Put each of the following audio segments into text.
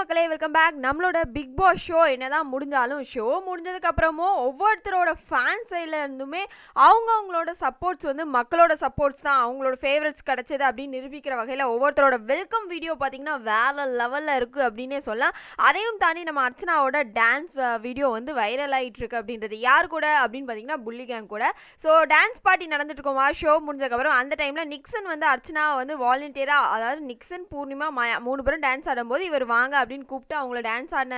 மக்களே welcome back நம்மளோட Bigg Boss show என்னதான் முடிஞ்சாலும் ஷோ முடிஞ்சதுக்கு அப்புறமும் ஒவ்வொருத்தரோட ஃபேன் சைடில் இருந்துமே அவங்க அவங்களோட சப்போர்ட்ஸ் வந்து மக்களோட சப்போர்ட்ஸ் தான். அவங்களோட ஃபேவரட்ஸ் கிடைச்சது அப்படின்னு நிரூபிக்கிற வகையில் ஒவ்வொருத்தரோட வெல்கம் வீடியோ பார்த்தீங்கன்னா வேற லெவலில் இருக்குது அப்படின்னே சொல்லலாம். அதையும் தாண்டி நம்ம அர்ச்சனாவோட டான்ஸ் வீடியோ வந்து வைரல் ஆகிட்டு இருக்கு அப்படின்றது யார் கூட அப்படின்னு பார்த்தீங்கன்னா புள்ளி கேங் கூட. ஸோ டான்ஸ் பார்ட்டி நடந்துட்டு இருக்கோமா? ஷோ முடிஞ்சதுக்கப்புறம் அந்த டைமில் நிக்சன் வந்து அர்ச்சனா வந்து வாலண்டியராக அதாவது நிக்சன் பூர்ணிமா மாயா மூணு பேரும் டான்ஸ் ஆடும்போது இவர் வாங்க அப்படின்னு கூப்பிட்டு அவங்கள டான்ஸ் ஆடின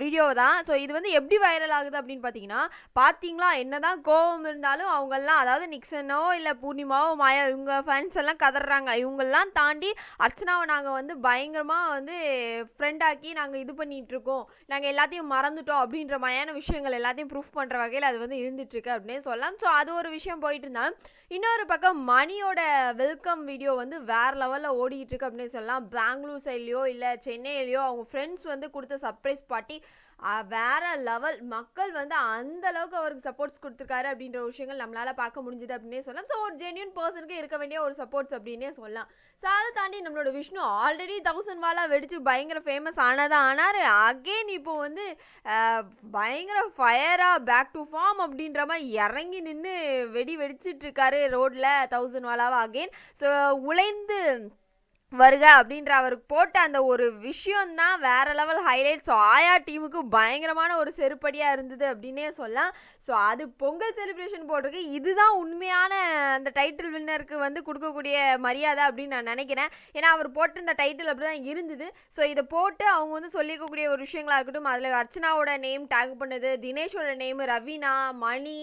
வீடியோ தான். ஸோ இது வந்து எப்படி வைரல் ஆகுது அப்படின்னு பார்த்தீங்கன்னா பார்த்தீங்களா? என்னதான் கோபம் இருந்தாலும் அவங்கெல்லாம் அதாவது நிக்சனோ இல்லை பூர்ணிமாவோ மாயா இவங்க ஃபேன்ஸ் எல்லாம் கதறாங்க. இவங்கெல்லாம் தாண்டி அர்ச்சனாவை நாங்கள் வந்து பயங்கரமாக வந்து ஃப்ரெண்டாக்கி நாங்கள் இது பண்ணிகிட்டு இருக்கோம். நாங்கள் எல்லாத்தையும் மறந்துட்டோம் அப்படின்ற மாதிரியான விஷயங்கள் எல்லாத்தையும் ப்ரூஃப் பண்ணுற வகையில் அது வந்து இருந்துட்டுருக்கு அப்படின்னு சொல்லலாம். ஸோ அது ஒரு விஷயம் போயிட்டு இருந்தாலும் இன்னொரு பக்கம் மணியோட வெல்கம் வீடியோ வந்து வேறு லெவலில் ஓடிக்கிட்டு இருக்கு அப்படின்னு சொல்லலாம். பெங்களூர் சைட்லேயோ இல்லை சென்னையிலையோ அவங்க ஃப்ரெண்ட்ஸ் வந்து கொடுத்த சர்ப்ரைஸ் பார்ட்டி வேற லெவல் மக்கள் வந்து அந்த அளவுக்கு அவருக்கு சப்போர்ட்ஸ் கொடுத்துருக்காரு அப்படின்ற விஷயங்கள் நம்மளால பார்க்க முடிஞ்சுது அப்படின்னே சொல்லலாம். ஸோ ஒரு ஜென்யூன் பர்சனுக்கு இருக்க வேண்டிய ஒரு சப்போர்ட்ஸ் அப்படின்னே சொல்லலாம். ஸோ அதை தாண்டி நம்மளோட விஷ்ணு ஆல்ரெடி தௌசண்ட் வாலா வெடிச்சு பயங்கர ஃபேமஸ் ஆனதான் ஆனார். அகெயின் இப்போ வந்து பயங்கர ஃபயராக பேக் டு ஃபார்ம் அப்படின்ற மாதிரி இறங்கி நின்று வெடி வெடிச்சிட்டு இருக்காரு ரோட்ல தௌசண்ட் வாலாவா அகெயின் ஸோ உழைந்து வருக அப்படின்ற அவருக்கு போட்ட அந்த ஒரு விஷயம்தான் வேற லெவல் ஹைலைட் ஸோ ஆயா டீமுக்கு பயங்கரமான ஒரு செருப்படியாக இருந்தது அப்படின்னே சொல்லலாம். ஸோ அது பொங்கல் செலிப்ரேஷன் போட்டிருக்கு. இதுதான் உண்மையான அந்த டைட்டில் வின்னருக்கு வந்து கொடுக்கக்கூடிய மரியாதை அப்படின்னு நான் நினைக்கிறேன். ஏன்னா அவர் போட்ட இந்த டைட்டில் அப்படி தான் இருந்தது. ஸோ இதை போட்டு அவங்க வந்து சொல்லிக்கக்கூடிய ஒரு விஷயங்களாக இருக்கட்டும் அதில் அர்ச்சனாவோட நேம் டேக் பண்ணுது தினேஷோட நேம் ரவீனா மணி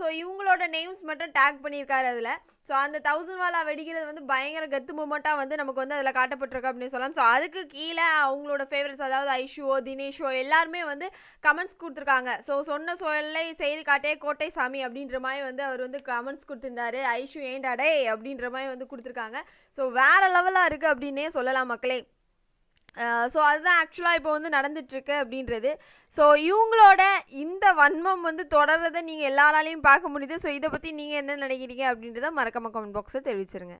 ஸோ இவங்களோட நேம்ஸ் மட்டும் டேக் பண்ணியிருக்காரு அதில். ஸோ அந்த தௌசண்ட் வாலா வெடிக்கிறது வந்து பயங்கர கத்து மூமெண்ட்டாக வந்து நமக்கு வந்து அதில் காட்டப்பட்டிருக்கு அப்படின்னு சொல்லலாம். ஸோ அதுக்கு கீழே அவங்களோட ஃபேவரட்ஸ் அதாவது ஐஷுவோ தினேஷோ எல்லாருமே வந்து கமெண்ட்ஸ் கொடுத்துருக்காங்க. ஸோ சொன்ன சொல்லை செய்து காட்டே கோட்டை சாமி அப்படின்ற மாதிரி வந்து அவர் வந்து கமெண்ட்ஸ் கொடுத்துருந்தாரு. ஐஷு ஏண்டாடே அப்படின்ற மாதிரி வந்து கொடுத்துருக்காங்க. ஸோ வேற லெவலாக இருக்குது அப்படின்னே சொல்லலாம் மக்களே. ஸோ அதுதான் ஆக்சுவலாக இப்போ வந்து நடந்துட்டுருக்கு அப்படின்றது. ஸோ இவங்களோட இந்த வன்மம் வந்து தொடர்றதை நீங்கள் எல்லாராலையும் பார்க்க முடியுது. ஸோ இதை பற்றி நீங்கள் என்ன நினைக்கிறீங்க அப்படின்றத மறக்காம கமெண்ட் பாக்ஸில் தெரிவிச்சிருங்க.